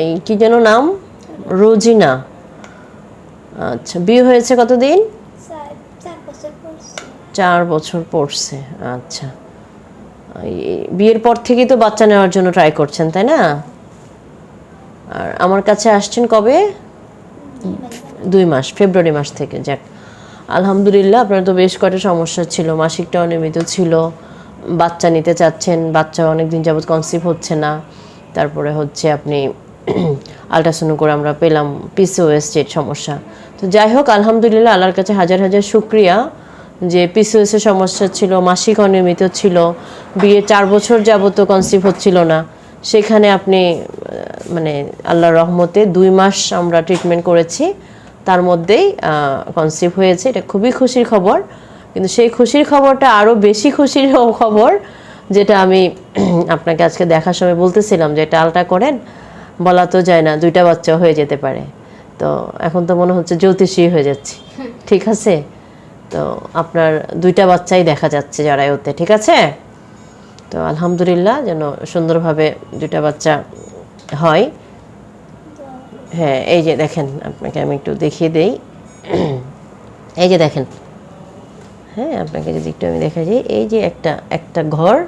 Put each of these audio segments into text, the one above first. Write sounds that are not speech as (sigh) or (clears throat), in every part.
এই কি যেন নাম? রোজিনা। আচ্ছা বিয়ে হয়েছে কতদিন? চার বছর পড়ছি। আচ্ছা। বিয়ের পর থেকেই তো বাচ্চা নেওয়ার জন্য ট্রাই করছেন তাই না? আর আমার কাছে আসছেন কবে? দুই মাস ফেব্রুয়ারি মাস থেকে যাক। আলহামদুলিল্লাহ আপনার তো বেশ কয়টা সমস্যা ছিল মাসিকটা অনিয়মিত ছিল বাচ্চা নিতে চাচ্ছেন বাচ্চা অনেক দিন যাবত কনসিভ হচ্ছে না। তারপরে হচ্ছে আপনি (clears throat) আল্ট্রাসাউন্ড করে আমরা পেলাম পিসিওএস যে সমস্যা। তো যাই হোক, আলহামদুলিল্লাহ, আল্লাহর কাছে হাজার হাজার শুক্রিয়া যে পিসিওএস এর সমস্যা ছিল, মাসিক অনিয়মিত ছিল বিয়ে চার বছর যাবত কনসিভ হচ্ছিল না। সেখানে আপনি মানে আল্লাহর রহমতে দুই মাস আমরা ট্রিটমেন্ট করেছি। তার মধ্যেই কনসিভ হয়েছে। এটা খুবই খুশির খবর। কিন্তু সেই খুশির খবরটা আরও বেশি খুশির খবর, যেটা আমি (clears throat) আপনাকে আজকে দেখার সময় বলতেছিলাম যে এটা আলটা করেন। বলা তো যায় না দুইটা বাচ্চা হয়ে যেতে পারে। তো এখন তো মনে হচ্ছে জ্যোতিষী হয়ে যাচ্ছি। (laughs) ঠিক আছে? তো আপনার দুইটা বাচ্চাই দেখা যাচ্ছে জরায়ুতে ঠিক আছে? তো আলহামদুলিল্লাহ যেন সুন্দরভাবে দুইটা বাচ্চা হয়। হ্যাঁ এই যে দেখেন আপনাকে আমি একটু দেখিয়ে দেই। (clears throat) এই যে দেখেন। হ্যাঁ আপনাকে যদি একটু আমি দেখা যাই এই যে একটা একটা ঘর।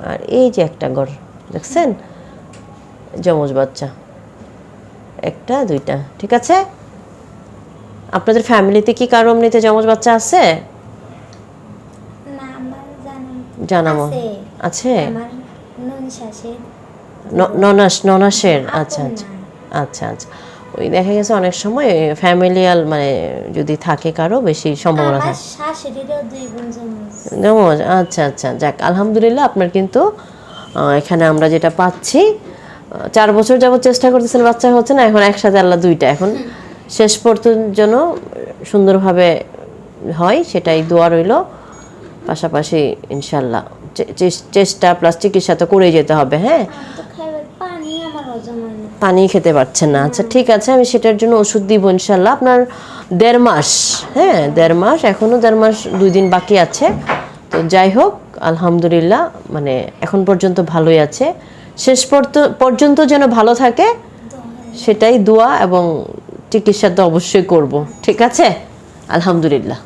আর এই যে একটা ঘর দেখছেন? যমজ বাচ্চা। একটা দুইটা ঠিক আছে? আপনাদের ফ্যামিলিতে কি কারও এমনিতে যমজ বাচ্চা আছে? জানামো আছে। ননাস ননাসের? আচ্ছা আচ্ছা আচ্ছা আচ্ছা। ওই দেখা গেছে অনেক সময় ফ্যামিলিয়াল মানে যদি থাকে কারও বেশি সম্ভাবনা থাকে। আচ্ছা আচ্ছা। যাক আলহামদুলিল্লাহ আপনার কিন্তু এখানে আমরা যেটা পাচ্ছি চার বছর যাবত চেষ্টা করতেছেন বাচ্চা হচ্ছে না এখন একসাথে আল্লাহ দুইটা এখন। শেষ পর্যন্ত যেন সুন্দরভাবে হয় সেটাই দোয়া রইল। পাশাপাশি ইনশাল্লাহ চেষ্টা প্লাস চিকিৎসা তো করেই যেতে হবে হ্যাঁ? হয় পানি খেতে পারছেন না। আচ্ছা ঠিক আছে আমি সেটার জন্য ওষুধ দিব ইনশাল্লাহ আপনার দেড় মাস হ্যাঁ দেড় মাস এখনও দেড় মাস দুই দিন বাকি আছে। তো যাই হোক আলহামদুলিল্লাহ মানে এখন পর্যন্ত ভালোই আছে। শেষ পর্যন্ত যেন ভালো থাকে, সেটাই দোয়া এবং চিকিৎসা তো অবশ্যই করব। ঠিক আছে? আলহামদুলিল্লাহ।